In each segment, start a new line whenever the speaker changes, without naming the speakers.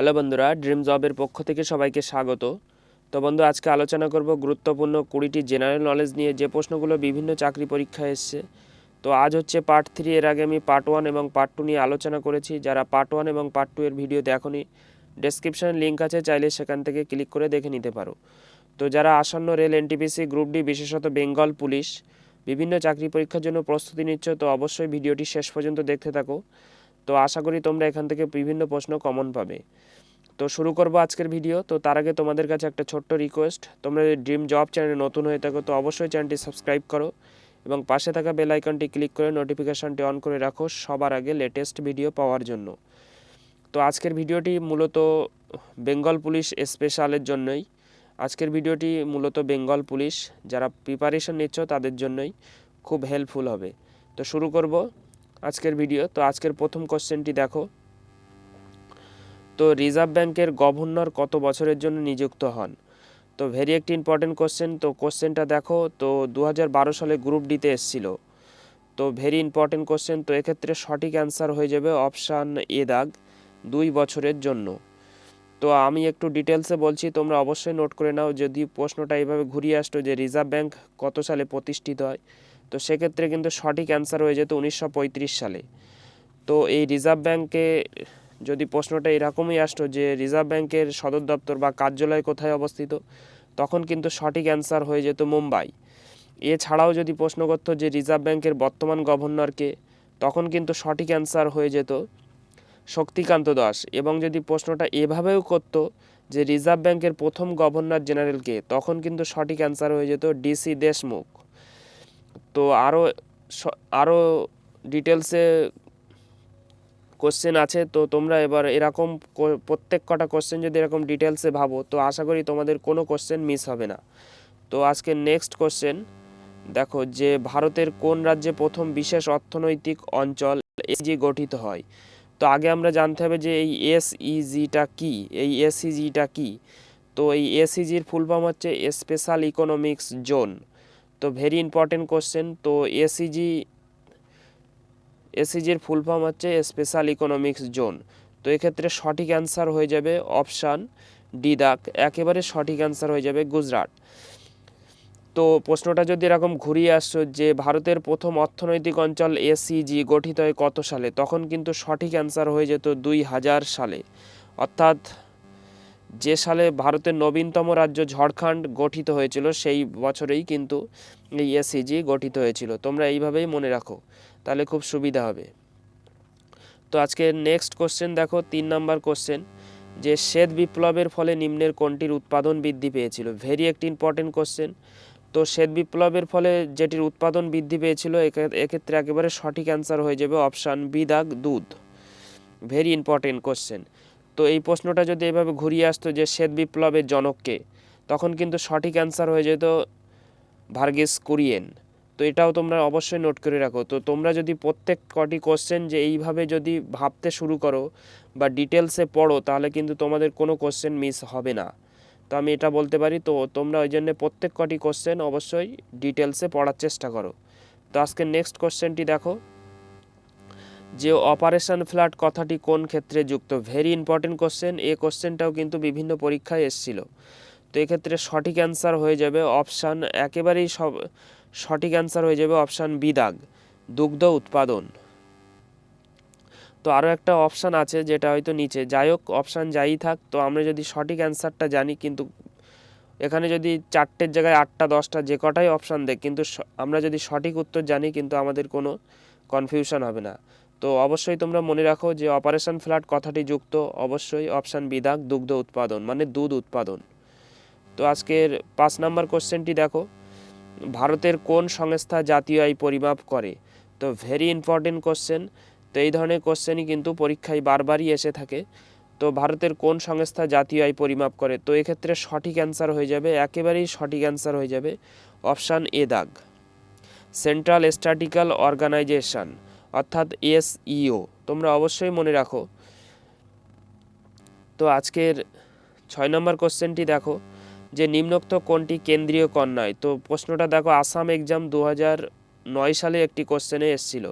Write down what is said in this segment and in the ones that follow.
Hello বন্ধুরা dream জবের পক্ষ থেকে সবাইকে স্বাগত। তো বন্ধু, আজকে আলোচনা করব গুরুত্বপূর্ণ কুড়িটি জেনারেল নলেজ নিয়ে। যে প্রশ্নগুলো বিভিন্ন চাকরি পরীক্ষায় এসছে। তো আজ হচ্ছে পার্ট থ্রি এর আগে আমি পার্ট ওয়ান এবং পার্ট টু নিয়ে আলোচনা করেছি। যারা পার্ট ওয়ান এবং পার্ট টু এর ভিডিও দেখনি ডেসক্রিপশনে লিঙ্ক আছে, চাইলে সেখান থেকে ক্লিক করে দেখে নিতে পারো। তো যারা আসন্ন রেল এনটিপিসি গ্রুপ ডি বিশেষত বেঙ্গল পুলিশ, বিভিন্ন চাকরি পরীক্ষার জন্য প্রস্তুতি নিচ্ছ, তো অবশ্যই ভিডিওটি শেষ পর্যন্ত দেখতে থাকো। তো আশা করি তোমরা এখান থেকে বিভিন্ন প্রশ্ন কমন পাবে। তো শুরু করব আজকের ভিডিও তো তার আগে তোমাদের কাছে একটা ছোট্ট রিকোয়েস্ট তোমরা যদি ড্রিম জব চ্যানেলে নতুন হয়ে থাকো, তো অবশ্যই চ্যানেলটি সাবস্ক্রাইব করো এবং পাশে থাকা বেল আইকনটি ক্লিক করে নোটিফিকেশনটি অন করে রাখো সবার আগে লেটেস্ট ভিডিও পাওয়ার জন্য। তো আজকের ভিডিওটি মূলত বেঙ্গল পুলিশ স্পেশালের জন্যই। আজকের ভিডিওটি মূলত বেঙ্গল পুলিশ যারা প্রিপারেশন নিচ্ছ তাদের জন্যই খুব হেল্পফুল হবে। তো শুরু করব। আজকের ভিডিও তো আজকের প্রথম কোশ্চেনটি দেখো। তো রিজার্ভ ব্যাংকের গভর্নর কত বছরের জন্য নিযুক্ত হন? তো ভেরি একটি ইম্পর্টেন্ট কোশ্চেন তো কোশ্চেনটা দেখো। তো দু হাজার বারো সালে গ্রুপ ডিতে এসেছিল। তো ভেরি ইম্পর্টেন্ট কোশ্চেন তো এক্ষেত্রে সঠিক অ্যান্সার হয়ে যাবে অপশান এ দাগ, দুই বছরের জন্য। তো আমি একটু ডিটেলসে বলছি, তোমরা অবশ্যই নোট করে নাও। যদি প্রশ্নটা এইভাবে ঘুরিয়ে আসতো যে রিজার্ভ ব্যাংক কত সালে প্রতিষ্ঠিত হয় তো সেক্ষেত্রে কিন্তু সঠিক অ্যান্সার হয়ে যেত উনিশশো পঁয়ত্রিশ সালে। তো এই রিজার্ভ ব্যাংকে যদি প্রশ্নটা এরকমই আসতো যে রিজার্ভ ব্যাংকের সদর দপ্তর বা কার্যালয় কোথায় অবস্থিত, তখন কিন্তু সঠিক অ্যান্সার হয়ে যেত মুম্বাই। এছাড়াও যদি প্রশ্ন করতো যে রিজার্ভ ব্যাংকের বর্তমান গভর্নরকে তখন কিন্তু সঠিক অ্যান্সার হয়ে যেত শক্তিকান্ত দাস। এবং যদি প্রশ্নটা এভাবেও করতো যে রিজার্ভ ব্যাংকের প্রথম গভর্নর জেনারেলকে তখন কিন্তু সঠিক অ্যান্সার হয়ে যেত ডিসি দেশমুখ। তো আরও আরও ডিটেলসে কোশ্চেন আছে, তো তোমরা এবার এরকম প্রত্যেক কটা কোশ্চেন যদি এরকম ডিটেলসে ভাবো, তো আশা করি তোমাদের কোনো কোশ্চেন মিস হবে না। তো আজকে নেক্সট কোশ্চেন দেখো যে ভারতের কোন রাজ্যে প্রথম বিশেষ অর্থনৈতিক অঞ্চল এসজি গঠিত হয়? তো আগে আমরা জানতে হবে যে এই এসইজিটা কি? এই এসইজিটা কি? তো এই এসইজির ফুল ফর্ম হচ্ছে স্পেশাল ইকোনমিক্স জোন তো ভেরি ইম্পর্টেন্ট কোশ্চেন তো এসইজি এসিজির ফুল ফর্ম হচ্ছে স্পেশাল ইকোনমিক্স জোন তো এক্ষেত্রে সঠিক অ্যান্সার হয়ে যাবে অপশান ডি দাগ একেবারে সঠিক অ্যান্সার হয়ে যাবে গুজরাট। তো প্রশ্নটা যদি এরকম ঘুরিয়ে আসছো যে ভারতের প্রথম অর্থনৈতিক অঞ্চল এসিজি গঠিত হয় কত সালে? তখন কিন্তু সঠিক অ্যান্সার হয়ে যেত দুই হাজার সালে। অর্থাৎ যে সালে ভারতের নবীনতম রাজ্য ঝাড়খণ্ড গঠিত হয়েছিল, সেই বছরেই কিন্তু এই এসিজি গঠিত হয়েছিল। তোমরা এইভাবেই মনে রাখো, তাহলে খুব সুবিধা হবে। তো আজকে নেক্সট কোশ্চেন দেখো, তিন নাম্বার কোশ্চেন যে শ্বেত বিপ্লবের ফলে নিম্নের কোনটির উৎপাদন বৃদ্ধি পেয়েছিল? ভেরি একটি ইম্পর্টেন্ট কোশ্চেন তো শ্বেত বিপ্লবের ফলে যেটির উৎপাদন বৃদ্ধি পেয়েছিল এক্ষেত্রে একেবারে সঠিক অ্যান্সার হয়ে যাবে অপশান বিদাগ দুধ। ভেরি ইম্পর্টেন্ট কোশ্চেন তো এই প্রশ্নটা যদি এভাবে ঘুরিয়ে আসতো যে শ্বেত বিপ্লবের জনককে, তখন কিন্তু সঠিক অ্যান্সার হয়ে যেত ভার্গেস কুরিয়েন। তো এটাও তোমরা অবশ্যই নোট করে রাখো। তো তোমরা যদি প্রত্যেক কটি কোশ্চেন যে এইভাবে যদি ভাবতে শুরু করো বা ডিটেলসে পড়ো, তাহলে কিন্তু তোমাদের কোনো কোশ্চেন মিস হবে না। তো আমি এটা বলতে পারি, তো তোমরা ওই জন্য প্রত্যেক কটি কোশ্চেন অবশ্যই ডিটেলসে পড়ার চেষ্টা করো। তো আজকে নেক্সট কোশ্চেনটি দেখো। যে অপারেশন ফ্ল্যাট কথাটি কোন ক্ষেত্রে যুক্ত? ভেরি ইম্পর্টেন্ট কোশ্চেন এই কোশ্চেনটাও কিন্তু বিভিন্ন পরীক্ষায় এসেছিল। তো এক্ষেত্রে সঠিক অ্যান্সার হয়ে যাবে অপশান একেবারেই সব, সঠিক অ্যান্সার হয়ে যাবে অপশান বিদাগ দুগ্ধ উৎপাদন। তো আরও একটা অপশান আছে যেটা হয়তো নিচে। যাই হোক অপশান যাই থাক, তো আমরা যদি সঠিক অ্যান্সারটা জানি, কিন্তু এখানে যদি চারটের জায়গায় আটটা, দশটা, যে কটাই অপশান দেখ, কিন্তু আমরা যদি সঠিক উত্তর জানি, কিন্তু আমাদের কোনো কনফিউশন হবে না। তো অবশ্যই তোমরা মনে রাখো যে অপারেশন ফ্ল্যাট কথাটি যুক্ত, অবশ্যই অপশান বিদাগ দুগ্ধ উৎপাদন মানে দুধ উৎপাদন। তো আজকের পাঁচ নাম্বার কোশ্চেনটি দেখো, ভারতের কোন সংস্থা জাতীয় আয় পরিমাপ করে? তো ভেরি ইম্পর্টেন্ট কোশ্চেন তো এই ধরনের কোশ্চেনই কিন্তু পরীক্ষায় বারবারই এসে থাকে। তো ভারতের কোন সংস্থা জাতীয় আয় পরিমাপ করে? তো এক্ষেত্রে সঠিক অ্যান্সার হয়ে যাবে, একেবারেই সঠিক অ্যান্সার হয়ে যাবে অপশান এ, দাগ। সেন্ট্রাল স্ট্যাটিক্যাল অর্গানাইজেশন অর্থাৎ এসইও। তোমরা অবশ্যই মনে রাখো। তো আজকের ছয় নম্বর কোশ্চেনটি দেখো, যে নিম্নোক্ত কোনটি কেন্দ্রীয় কর নয় তো প্রশ্নটা দেখো, আসাম এক্সাম দু নয় সালে একটি কোশ্চেনে এসছিল,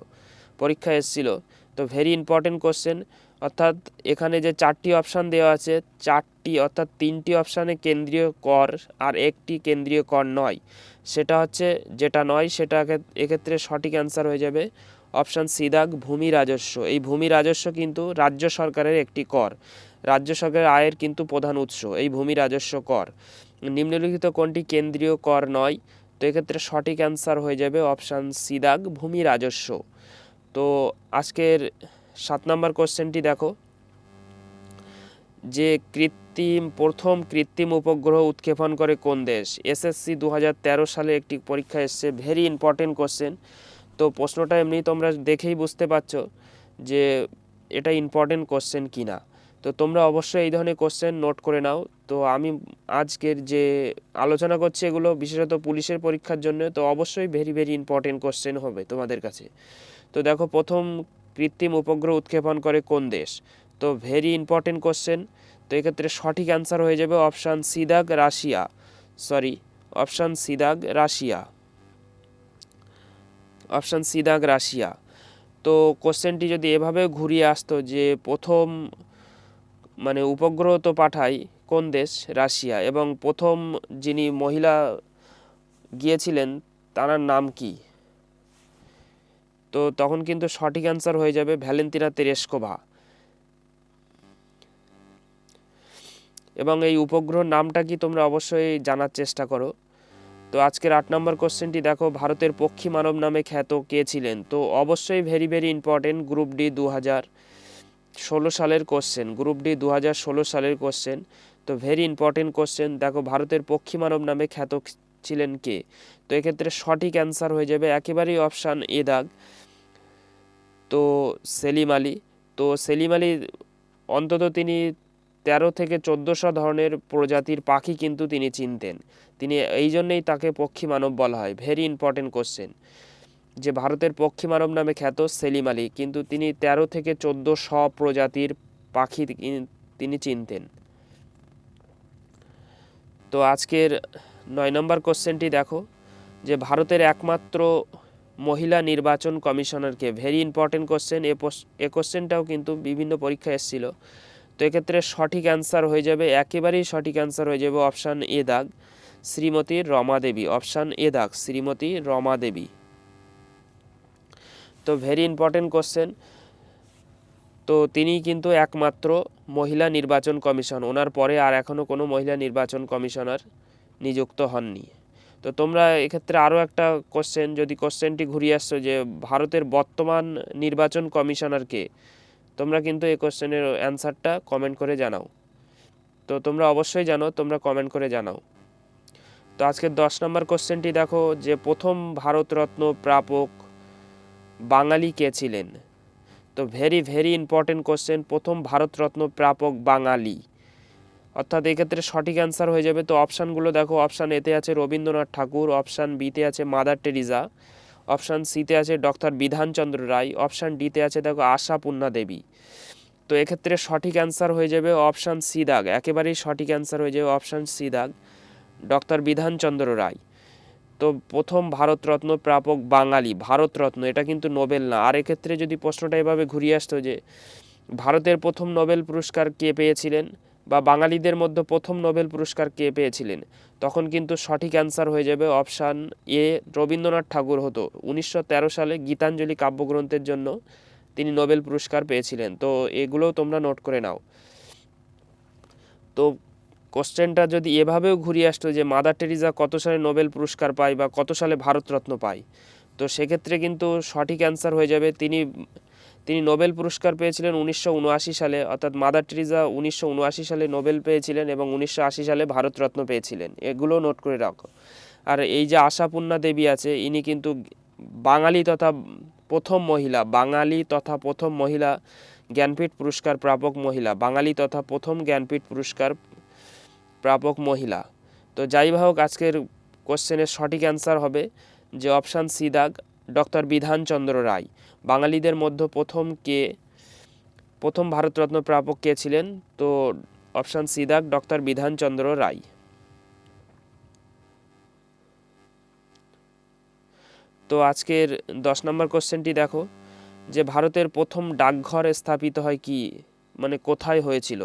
পরীক্ষা এসছিল। তো ভেরি ইম্পর্টেন্ট কোশ্চেন, অর্থাৎ এখানে যে চারটি অপশান দেওয়া আছে, চারটি অর্থাৎ তিনটি অপশানে কেন্দ্রীয় কর আর একটি কেন্দ্রীয় কর নয়। সেটা হচ্ছে যেটা নয়, সেটা এক্ষেত- এক্ষেত্রে সঠিক অ্যান্সার হয়ে যাবে। অপশান সি, দাগ, ভূমি রাজস্ব। এই ভূমি রাজস্ব কিন্তু রাজ্য সরকারের একটি কর। রাজ্য সরকারের আয়ের কিন্তু প্রধান উৎস, এই ভূমি রাজস্ব কর। নিম্নলিখিত কোনটি কেন্দ্রীয় কর নয়? তো এক্ষেত্রে সঠিক অ্যান্সার হয়ে যাবে অপশান সি, দাগ, ভূমি রাজস্ব। তো আজকের সাত নম্বর কোশ্চেনটি দেখো। যে কৃত্রিম, প্রথম কৃত্রিম উপগ্রহ উৎক্ষেপণ করে কোন দেশ? এসএসসি দু হাজার তেরো সালে একটি পরীক্ষা এসছে ভেরি ইম্পর্টেন্ট কোশ্চেন তো প্রশ্নটা এমনি তোমরা দেখেই বুঝতে পারছ যে এটা ইম্পর্টেন্ট কোশ্চেন কি না তো তোমরা অবশ্যই এই ধরনের কোশ্চেন নোট করে নাও। তো আমি আজকের যে আলোচনা করছি এগুলো, বিশেষত পুলিশের পরীক্ষার জন্য, তো অবশ্যই ভেরি ভেরি ইম্পর্টেন্ট কোশ্চেন হবে তোমাদের কাছে। তো দেখো, প্রথম কৃত্রিম উপগ্রহ উৎক্ষেপণ করে কোন দেশ? তো ভেরি ইম্পর্টেন্ট কোশ্চেন তো এক্ষেত্রে সঠিক অ্যান্সার হয়ে যাবে অপশান সিদাগ রাশিয়া। সরি অপশান সিদাগ রাশিয়া। অপশান সিদাগ রাশিয়া। তো কোশ্চেনটি যদি এভাবে ঘুরিয়ে আসতো যে প্রথম মানে উপগ্রহ তো পাঠায় কোন দেশ? রাশিয়া। এবং প্রথম যিনি মহিলা গিয়েছিলেন তার নাম কি? তো তখন কিন্তু সঠিক অ্যান্সার হয়ে যাবে ভ্যালেন্তিনা তেরেস্কোভা এবং এই উপগ্রহ নামটা কি তোমরা অবশ্যই জানার চেষ্টা করো। তো আজকের আট নম্বর কোশ্চেনটি দেখো, ভারতের পক্ষী মানব নামে খ্যাত কে ছিলেন? তো অবশ্যই very very important group D দু হাজার ষোলো সালের কোশ্চেন গ্রুপ ডি দু হাজার ষোলো সালের কোশ্চেন তো ভেরি ইম্পর্টেন্ট কোশ্চেন দেখো, ভারতের পক্ষী মানব নামে খ্যাত ছিলেন কে? তো এক্ষেত্রে সঠিক অ্যান্সার হয়ে যাবে একেবারেই অপশান এ দাগ। তো সেলিম আলী, তো সেলিম আলী অন্তত তিনি তেরো থেকে চোদ্দোশো ধরনের প্রজাতির পাখি কিন্তু তিনি চিনতেন। তিনি এই জন্যেই তাকে পক্ষী মানব বলা হয়। ভেরি ইম্পর্টেন্ট কোশ্চেন যে ভারতের পক্ষী মানব নামে খ্যাত সেলিম আলী, কিন্তু তিনি তেরো থেকে চোদ্দোশো প্রজাতির পাখি তিনি- তিনি চিনতেন। তো আজকের নয় নম্বর কোশ্চেনটি দেখো। যে ভারতের একমাত্র মহিলা নির্বাচন কমিশনারকে ভেরি ইম্পর্টেন্ট কোশ্চেন এ কোশ্চেনটাও কিন্তু বিভিন্ন পরীক্ষায় এসেছিল। তো এক্ষেত্রে সঠিক অ্যান্সার হয়ে যাবে, একেবারেই সঠিক অ্যান্সার হয়ে যাবে অপশান এ দাগ, শ্রীমতী রমা দেবী। অপশান এ দাগ, শ্রীমতী রমা দেবী। তো ভেরি ইম্পর্টেন্ট কোশ্চেন তো তিনি কিন্তু একমাত্র মহিলা নির্বাচন কমিশন, ওনার পরে আর এখনও কোনো মহিলা নির্বাচন কমিশনার নিযুক্ত হননি। তো তোমরা এক্ষেত্রে আরও একটা কোশ্চেন যদি কোশ্চেনটি ঘুরিয়ে আসছো যে ভারতের বর্তমান নির্বাচন কমিশনারকে তোমরা কিন্তু এই কোশ্চেনের অ্যান্সারটা কমেন্ট করে জানাও। তো তোমরা অবশ্যই জানো, তোমরা কমেন্ট করে জানাও। তো আজকের দশ নম্বর কোশ্চেনটি দেখো, যে প্রথম ভারতরত্ন প্রাপক বাঙালি কে ছিলেন? তো ভেরি ভেরি ইম্পর্টেন্ট কোশ্চেন প্রথম ভারতরত্ন প্রাপক বাঙালি। অর্থাৎ এক্ষেত্রে সঠিক অ্যান্সার হয়ে যাবে। তো অপশানগুলো দেখো অপশান এতে আছে রবীন্দ্রনাথ ঠাকুর অপশান বিতে আছে মাদার টেরিজা অপশান সিতে আছে ডক্টর বিধানচন্দ্র রায়, অপশান ডিতে আছে দেখো আশাপূর্ণা দেবী। তো এক্ষেত্রে সঠিক অ্যান্সার হয়ে যাবে অপশান সি দাগ, একেবারেই সঠিক অ্যান্সার হয়ে যাবে অপশান সি দাগ, ডক্টর বিধানচন্দ্র রায়। তো প্রথম ভারতরত্ন প্রাপক বাঙালি, ভারতরত্ন, এটা কিন্তু নোবেল না। আর এক্ষেত্রে যদি প্রশ্নটা এভাবে ঘুরিয়ে আসতো যে, ভারতের প্রথম নোবেল পুরস্কার কে পেয়েছিলেন? বা বাঙালিদের মধ্যে প্রথম নোবেল পুরস্কার কে পেয়েছিলেন? তখন কিন্তু সঠিক অ্যান্সার হয়ে যাবে অপশান এ, রবীন্দ্রনাথ ঠাকুর হতো। উনিশশো তেরো সালে গীতাঞ্জলি কাব্যগ্রন্থের জন্য তিনি নোবেল পুরস্কার পেয়েছিলেন। তো এগুলোও তোমরা নোট করে নাও। তো কোশ্চেনটা যদি এভাবেও ঘুরিয়ে আসতো যে মাদার টেরিজা কত সালে নোবেল পুরস্কার পায় বা কত সালে ভারতরত্ন পায়? তো সেক্ষেত্রে কিন্তু সঠিক অ্যান্সার হয়ে যাবে। তিনি তিনি নোবেল পুরস্কার পেয়েছিলেন উনিশশো উনআশি সালে, অর্থাৎ মাদার টেরিজা উনিশশো উনআশি সালে নোবেল পেয়েছিলেন এবং উনিশশো আশি সালে ভারতরত্ন পেয়েছিলেন। এগুলো নোট করে রাখো। আর এই যে আশাপূর্ণা দেবী আছে, ইনি কিন্তু বাঙালি তথা প্রথম মহিলা, বাঙালি তথা প্রথম মহিলা জ্ঞানপীঠ পুরস্কার প্রাপক মহিলা, বাঙালি তথা প্রথম জ্ঞানপীঠ পুরস্কার প্রাপক মহিলা। তো যাই হোক, আজকের কোশ্চেনের সঠিক অ্যান্সার হবে যে অপশান সি দাগ ডক্টর বিধানচন্দ্র রায়। বাঙালিদের মধ্যে প্রথম কে, প্রথম ভারতরত্ন প্রাপক কে ছিলেন? তো অপশান সি দাগ ডক্টর বিধানচন্দ্র রায়। তো আজকের দশ নম্বর কোশ্চেনটি দেখো, যে ভারতের প্রথম ডাকঘর স্থাপিত হয় কি? মানে কোথায় হয়েছিল?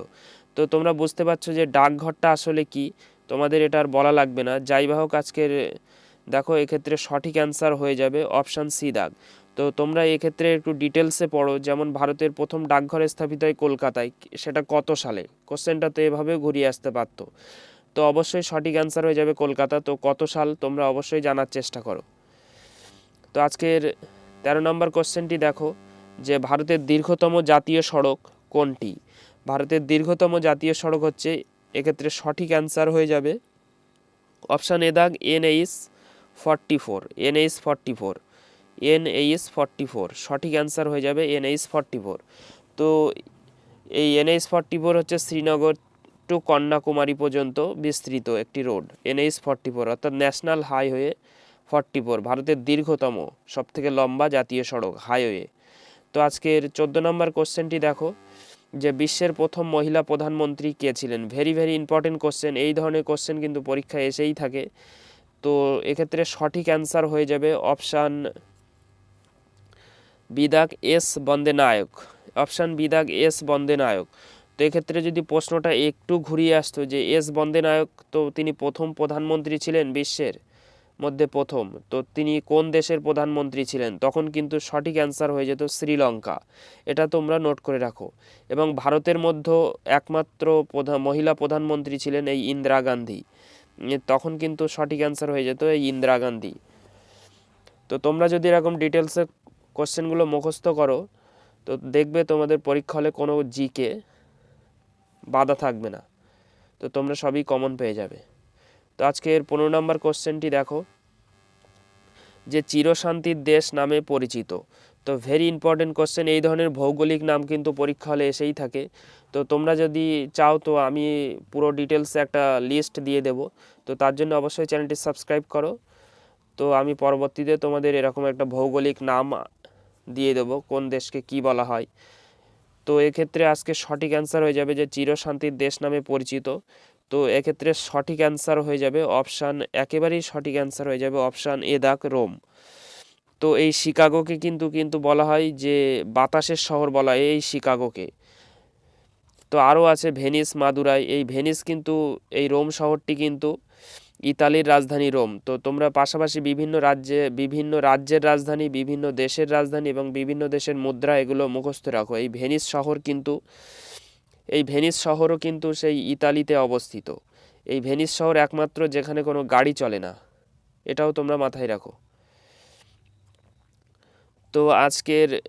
তো তোমরা বুঝতে পারছ যে ডাকঘরটা আসলে কি? তোমাদের এটা আর বলা লাগবে না। যাই বাহক আজকের, দেখো এক্ষেত্রে সঠিক অ্যান্সার হয়ে যাবে অপশান সি দাগ। তো তোমরা এক্ষেত্রে একটু ডিটেলসে পড়ো, যেমন ভারতের প্রথম ডাকঘর স্থাপিত হয় কলকাতায়, সেটা কত সালে? কোশ্চেনটা তো এভাবেও ঘুরিয়ে আসতে পারতো। তো অবশ্যই সঠিক অ্যান্সার হয়ে যাবে কলকাতা, তো কত সাল? তোমরা অবশ্যই জানার চেষ্টা করো। তো আজকের তেরো নম্বর কোশ্চেনটি দেখো, যে ভারতের দীর্ঘতম জাতীয় সড়ক কোনটি? ভারতের দীর্ঘতম জাতীয় সড়ক হচ্ছে, এক্ষেত্রে সঠিক অ্যান্সার হয়ে যাবে অপশান এ দাগ NH forty four NH forty four NH forty four. সঠিক অ্যান্সার হয়ে যাবে এনএইচ ফর্টি ফোর। তো এই এনএইচ ফর্টি ফোর হচ্ছে শ্রীনগর টু কন্যাকুমারী পর্যন্ত বিস্তৃত একটি রোড এনএইচ ফর্টি ফোর, অর্থাৎ ন্যাশনাল হাইওয়ে ফর্টি ফোর, ভারতের দীর্ঘতম, সবথেকে লম্বা জাতীয় সড়ক হাইওয়ে তো আজকের চোদ্দ নম্বর কোশ্চেনটি দেখো, যে বিশ্বের প্রথম মহিলা প্রধানমন্ত্রী কে ছিলেন? ভেরি ভেরি ইম্পর্টেন্ট কোশ্চেন এই ধরনের কোশ্চেন কিন্তু পরীক্ষায় এসেই থাকে। তো এক্ষেত্রে সঠিক অ্যান্সার হয়ে যাবে অপশান বিদাগ এস বন্দে নায়ক। অপশান বিদাগ এস বন্দে নায়ক। তো এক্ষেত্রে যদি প্রশ্নটা একটু ঘুরিয়ে আসতো যে এস বন্দে নায়ক, তো তিনি প্রথম প্রধানমন্ত্রী ছিলেন বিশ্বের মধ্যে প্রথম। তো তিনি কোন দেশের প্রধানমন্ত্রী ছিলেন? তখন কিন্তু সঠিক অ্যান্সার হয়ে যেত শ্রীলঙ্কা। এটা তোমরা নোট করে রাখো। এবং ভারতের মধ্যে একমাত্র প্রধান মহিলা প্রধানমন্ত্রী ছিলেন এই ইন্দিরা গান্ধী। তখন কিন্তু সঠিক অ্যান্সার হয়ে যেত এই ইন্দিরা গান্ধী। তো তোমরা যদি এরকম ডিটেলসে কোশ্চেনগুলো মুখস্থ করো। তো দেখবে তোমাদের পরীক্ষা হলে কোনো জিকে বাধা থাকবে না। তো তোমরা সবই কমন পেয়ে যাবে। তো আজকের পনেরো নম্বর কোশ্চেনটি দেখো। যে চিরশান্তির দেশ নামে পরিচিত। তো ভেরি ইম্পর্টেন্ট কোশ্চেন এই ধরনের ভৌগোলিক নাম কিন্তু পরীক্ষা হলে এসেই থাকে। তো তোমরা যদি চাও তো আমি পুরো ডিটেলসে একটা লিস্ট দিয়ে দেব। তো তার জন্য অবশ্যই চ্যানেলটি সাবস্ক্রাইব করো। তো আমি পরবর্তীতে তোমাদের এরকম একটা ভৌগোলিক নাম দিয়ে দেবো, কোন দেশকে কি বলা হয়। তো এক্ষেত্রে আজকে সঠিক অ্যান্সার হয়ে যাবে যে চিরশান্তির দেশ নামে পরিচিত। তো এক্ষেত্রে সঠিক অ্যান্সার হয়ে যাবে অপশান একেবারেই সঠিক অ্যান্সার হয়ে যাবে অপশান এ দাগ রোম। তো এই শিকাগোকে কিন্তু কিন্তু বলা হয় যে বাতাসের শহর বলা এই শিকাগোকে। তো আরও আছে ভেনিস, মাদুরাই। এই ভেনিস কিন্তু, এই রোম শহরটি কিন্তু ইতালির রাজধানী রোম। তো তোমরা পাশাপাশি বিভিন্ন রাজ্যে, বিভিন্ন রাজ্যের রাজধানী, বিভিন্ন দেশের রাজধানী এবং বিভিন্ন দেশের মুদ্রা এগুলো মুখস্থ রাখো। এই ভেনিস শহর কিন্তু, এই ভেনিস শহরও কিন্তু সেই ইতালিতে অবস্থিত। এই ভেনিস শহর একমাত্র যেখানে কোনো গাড়ি চলে না। এটাও তোমরা মাথায় রাখো। তো আজকের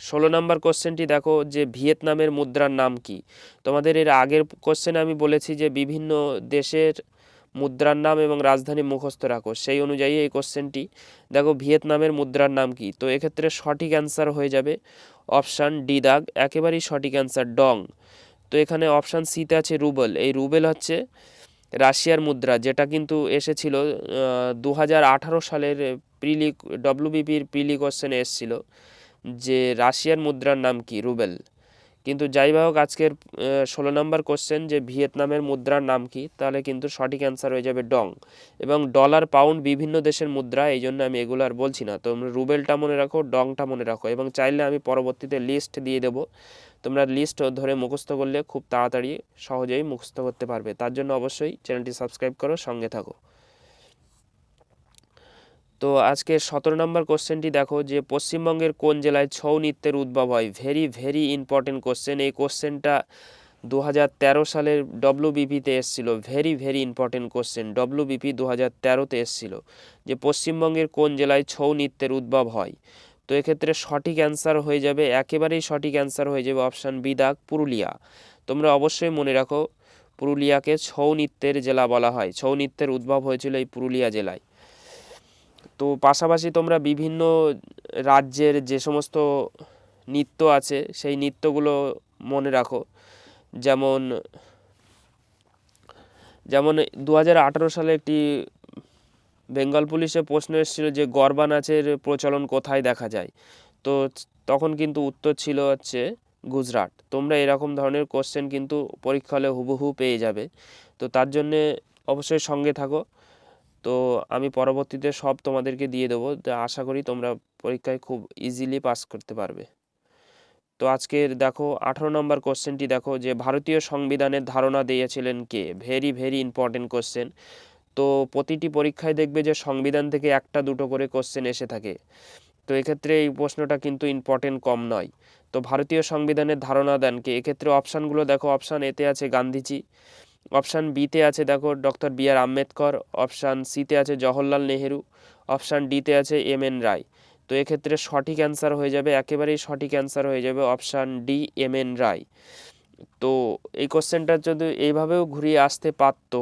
ষোলো নম্বর কোশ্চেনটি দেখো যে ভিয়েতনামের মুদ্রার নাম কি? তোমাদের এর আগের কোশ্চেনে আমি বলেছি যে বিভিন্ন দেশের মুদ্রার নাম এবং রাজধানী মুখস্থ রাখো। সেই অনুযায়ী এই কোশ্চেনটি, দেখো ভিয়েতনামের মুদ্রার নাম কি? তো এক্ষেত্রে সঠিক অ্যান্সার হয়ে যাবে অপশান ডি দাগ, একেবারেই সঠিক অ্যান্সার ডং। তো এখানে অপশান সিতে আছে রুবেল। এই রুবেল হচ্ছে রাশিয়ার মুদ্রা, যেটা কিন্তু এসেছিল দু হাজার আঠারো সালের প্রিলি ডব্লিউবিপির প্রিলি কোশ্চেনে এসেছিল যে রাশিয়ার মুদ্রার নাম কি রুবেল? কিন্তু যাই হোক আজকের ষোলো নম্বর কোশ্চেন যে ভিয়েতনামের মুদ্রার নাম কি, তাহলে কিন্তু সঠিক অ্যান্সার হয়ে যাবে ডং। এবং ডলার, পাউন্ড বিভিন্ন দেশের মুদ্রা, এই জন্য আমি এগুলো আর বলছি না। তোমরা রুবেলটা মনে রাখো, ডংটা মনে রাখো। এবং চাইলে আমি পরবর্তীতে লিস্ট দিয়ে দেবো। তোমরা লিস্ট ধরে মুখস্থ করলে খুব তাড়াতাড়ি সহজেই মুখস্থ করতে পারবে। তার জন্য অবশ্যই চ্যানেলটি সাবস্ক্রাইব করো, সঙ্গে থাকো। তো আজকে সতেরো নম্বর কোশ্চেনটি দেখো যে পশ্চিমবঙ্গের কোন জেলায় ছৌ নৃত্যের উদ্ভব হয়? ভেরি ভেরি ইম্পর্টেন্ট কোশ্চেন এই কোশ্চেনটা দু হাজার তেরো সালের ডব্লিউবিপিতে এসেছিল। Very very important question WBP দু হাজার তেরোতে এসেছিল যে পশ্চিমবঙ্গের কোন জেলায় ছৌ নৃত্যের উদ্ভব হয়? তো এক্ষেত্রে সঠিক অ্যান্সার হয়ে যাবে, একেবারেই সঠিক অ্যান্সার হয়ে যাবে অপশান বিদাগ পুরুলিয়া। তোমরা অবশ্যই মনে রাখো, পুরুলিয়াকে ছৌ নৃত্যের জেলা বলা হয়। ছৌ নৃত্যের উদ্ভব হয়েছিল এই পুরুলিয়া জেলায়। তো পাশাপাশি তোমরা বিভিন্ন রাজ্যের যে সমস্ত নৃত্য আছে, সেই নৃত্যগুলো মনে রাখো। যেমন যেমন দু হাজার আঠেরো সালে একটি বেঙ্গল পুলিশে প্রশ্ন এসেছিল যে, গরবা নাচের প্রচলন কোথায় দেখা যায়? তো তখন কিন্তু উত্তর ছিল হচ্ছে গুজরাট। তোমরা এরকম ধরনের কোশ্চেন কিন্তু পরীক্ষা হলে হুবহু পেয়ে যাবে। তো তার জন্যে অবশ্যই সঙ্গে থাকো। তো আমি পরবর্তীতে সব তোমাদেরকে দিয়ে দেবো। তো আশা করি তোমরা পরীক্ষায় খুব ইজিলি পাস করতে পারবে। তো আজকের দেখো, আঠারো নম্বর কোশ্চেনটি দেখো, যে ভারতীয় সংবিধানের ধারণা দিয়েছিলেন কে? ভেরি ভেরি ইম্পর্টেন্ট কোশ্চেন তো প্রতিটি পরীক্ষায় দেখবে যে সংবিধান থেকে একটা, দুটো করে কোশ্চেন এসে থাকে। তো এক্ষেত্রে এই প্রশ্নটা কিন্তু ইম্পর্টেন্ট কম নয়। তো ভারতীয় সংবিধানের ধারণা দেন কে? এক্ষেত্রে অপশানগুলো দেখো অপশান এতে আছে গান্ধীজি অপশান বিতে আছে দেখো doctor B R Ambedkar. Option সিতে আছে জওহরলাল নেহেরু। অপশান ডিতে আছে এম এন রায়। তো এক্ষেত্রে সঠিক অ্যান্সার হয়ে যাবে, একেবারেই সঠিক অ্যান্সার হয়ে যাবে option D M N Roy. তো এই কোশ্চেনটা যদি এইভাবেও ঘুরিয়ে আসতে পারত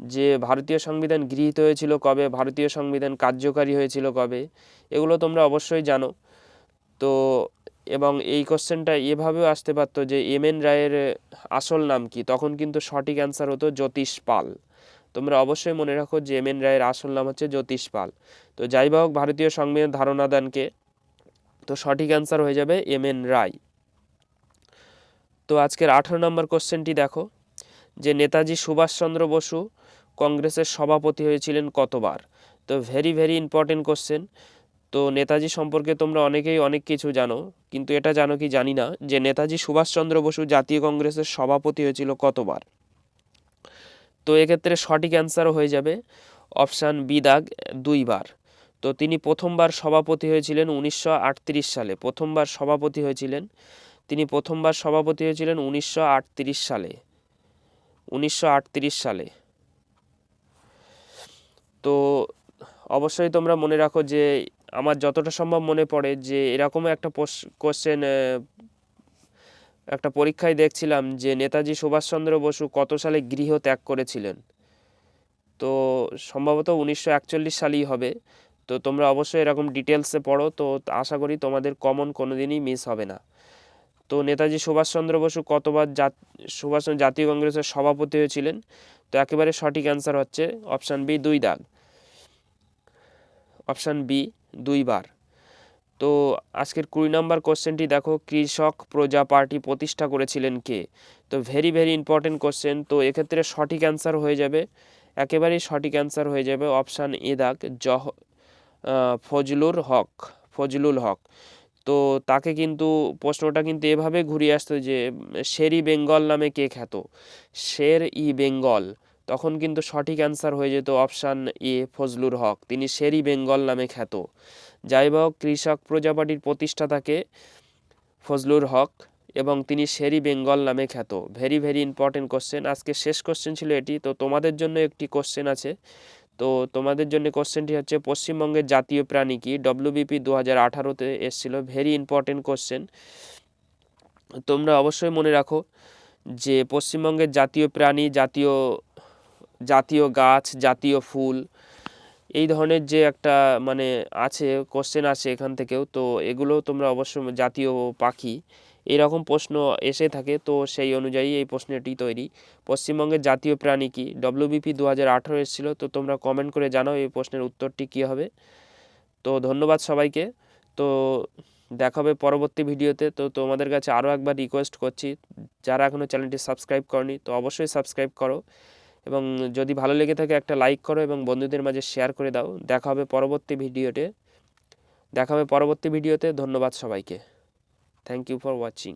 যে ভারতীয় সংবিধান গৃহীত হয়েছিল কবে, ভারতীয় সংবিধান কার্যকারী হয়েছিল কবে, এগুলো তোমরা অবশ্যই জানো। তো এবং এই কোশ্চেনটা এভাবেও আসতে পারতো যে এম এন রায়ের আসল নাম কি? তখন কিন্তু সঠিক অ্যান্সার হতো জ্যোতিষ পাল। তোমরা অবশ্যই মনে রাখো যে এম এন রায়ের আসল নাম হচ্ছে জ্যোতিষ পাল। তো যাই হোক, ভারতীয় সংবিধান ধারণা দানকে তো সঠিক অ্যান্সার হয়ে যাবে এম এন রায়। তো আজকের আঠারো নম্বর কোশ্চেনটি দেখো, যে নেতাজি সুভাষচন্দ্র বসু কংগ্রেসের সভাপতি হয়েছিলেন কতবার? তো ভেরি ভেরি ইম্পর্টেন্ট কোশ্চেন তো নেতাজি সম্পর্কে তোমরা অনেকেই অনেক কিছু জানো, কিন্তু এটা জানো কি জানি না যে নেতাজি সুভাষচন্দ্র বসু জাতীয় কংগ্রেসের সভাপতি হয়েছিল কতবার? তো এক্ষেত্রে সঠিক অ্যান্সার হয়ে যাবে। অপশান বি দাগ, দুইবার। তো তিনি প্রথমবার সভাপতি হয়েছিলেন উনিশশো আটত্রিশ সালে। প্রথমবার সভাপতি হয়েছিলেন, তিনি প্রথমবার সভাপতি হয়েছিলেন উনিশশো আটত্রিশ সালে। উনিশশো আটত্রিশ সালে। তো অবশ্যই তোমরা মনে রাখো যে আমার যতটা সম্ভব মনে পড়ে যে এরকম একটা কোশ্চেন একটা পরীক্ষায় দেখছিলাম যে নেতাজি সুভাষচন্দ্র বসু কত সালে গৃহ ত্যাগ করেছিলেন? তো সম্ভবত উনিশশো একচল্লিশ সালেই হবে। তো তোমরা অবশ্যই এরকম ডিটেলসে পড়ো। তো আশা করি তোমাদের কমন কোনো দিনই মিস হবে না। তো নেতাজি সুভাষচন্দ্র বসু কতবার জাত সুভাষ জাতীয় কংগ্রেসের সভাপতি হয়েছিলেন? তো একেবারে সঠিক অ্যান্সার হচ্ছে অপশান বি দুই দাগ। অপশান বি দুইবার। তো আজকের কুড়ি নম্বর কোশ্চেনটি দেখো, কৃষক প্রজা পার্টি প্রতিষ্ঠা করেছিলেন কে? তো ভেরি ভেরি ইম্পর্টেন্ট কোশ্চেন তো এক্ষেত্রে সঠিক অ্যান্সার হয়ে যাবে। একেবারেই সঠিক অ্যান্সার হয়ে যাবে অপশান এ দাগ, জহ ফজলুর হক, ফজলুল হক। তো তাকে কিন্তু, প্রশ্নটা কিন্তু এভাবে ঘুরিয়ে আসতো যে, শেরি বেঙ্গল নামে কে খ্যাত? শের ই বেঙ্গল। তখন কিন্তু সঠিক অ্যান্সার হয়ে যেত অপশান এ ফজলুর হক। তিনি শেরি বেঙ্গল নামে খ্যাত। যাই হোক, কৃষক প্রজাপাটির প্রতিষ্ঠাতাকে ফজলুর হক এবং তিনি শেরি বেঙ্গল নামে খ্যাত। ভেরি ভেরি ইম্পর্টেন্ট কোশ্চেন আজকে শেষ কোশ্চেন ছিল এটি। তো তোমাদের জন্য একটি কোশ্চেন আছে। তো তোমাদের জন্য কোশ্চেনটি হচ্ছে, পশ্চিমবঙ্গের জাতীয় প্রাণী কি? ডব্লিউবিপি দু হাজার আঠারোতে এসেছিল। ভেরি ইম্পর্টেন্ট কোশ্চেন তোমরা অবশ্যই মনে রাখো যে, পশ্চিমবঙ্গের জাতীয় প্রাণী, জাতীয় জাতীয় গাছ, জাতীয় ফুল, এই ধরনের যে একটা মানে আছে কোশ্চেন আছে এখান থেকেও, তো এগুলো তোমরা অবশ্য জাতীয় পাখি, এরকম প্রশ্ন এসে থাকে, তো সেই অনুযায়ী এই প্রশ্নটি তৈরি। পশ্চিমবঙ্গের জাতীয় প্রাণী কি? ডব্লিউবিপি দু হাজার আঠেরো এসেছিল, তো তোমরা কমেন্ট করে জানাও এই প্রশ্নের উত্তরটি কী হবে। তো ধন্যবাদ সবাইকে, তো দেখাবে পরবর্তী ভিডিওতে, তো তোমাদের কাছে আরও একবার রিকোয়েস্ট করছি, যারা এখনও চ্যানেলটি সাবস্ক্রাইব করনি, তো অবশ্যই সাবস্ক্রাইব করো। এবং যদি ভালো লেগে থাকে একটা লাইক করো এবং বন্ধুদের মাঝে শেয়ার করে দাও। দেখা হবে পরবর্তী ভিডিওতে। দেখা হবে পরবর্তী ভিডিওতে। ধন্যবাদ সবাইকে। Thank you for watching